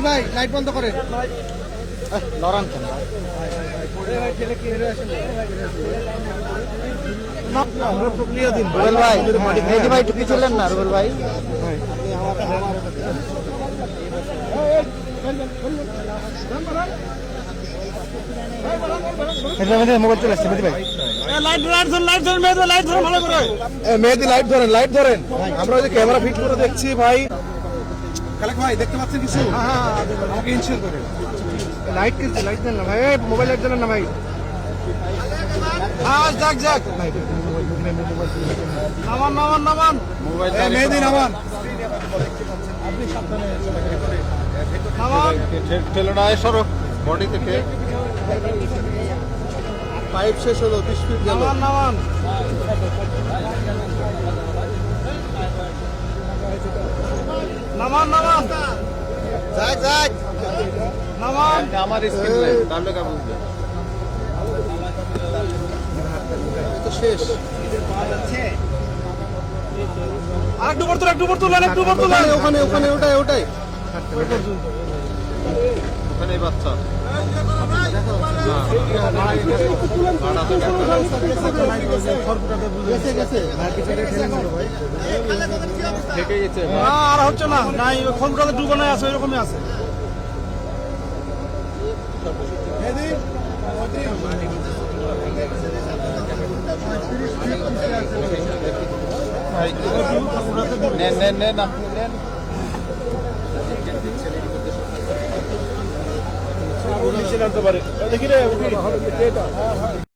ভাই লাইট বন্ধ করেন লড়ান? আমরা রুবেল ভাই মেহেদি ভাই একটু পিছলেন না রুবেল ভাই? মোবাইল চলে আসছে মেহেদি ভাই। লাইট ধরুন লাইট ধরুন মেহেদি লাইট ধরুন ভালো করে। এ, মেহেদি লাইট ধরেন লাইট ধরেন। আমরা ওই যে ক্যামেরা ফিট করে দেখছি ভাই। দেখতে পাচ্ছেন কিছু? আমাকে ইনশিওর করেন। লাইট কিনছে লাইট দেন না ভাই। মোবাইল লাইট দেন না ভাই। যাক যাক। নামান নামান মেহেদি নামান। নামান। ঠেলো না সরো। বডি থেকে। পাইপ শেষ হলো বিশ ফিট গেল নামান নামান নামান যাক যাক নামান আমার স্কিন লাইন তাহলে কা বুঝবে তো শেষ। আর একটু পড়তো একটু পড়তো লাইন একটু পড়তো ওখানে ওখানে ওখানে ওটাই ওটাই। ওখানে বাচ্চা। আর হচ্ছে না নাই খনটাতে ডুবানো আছে ওইরকমই আছে। নেন নেন নেন আপনি নেন নিচে নামতে পারে। দেখি রে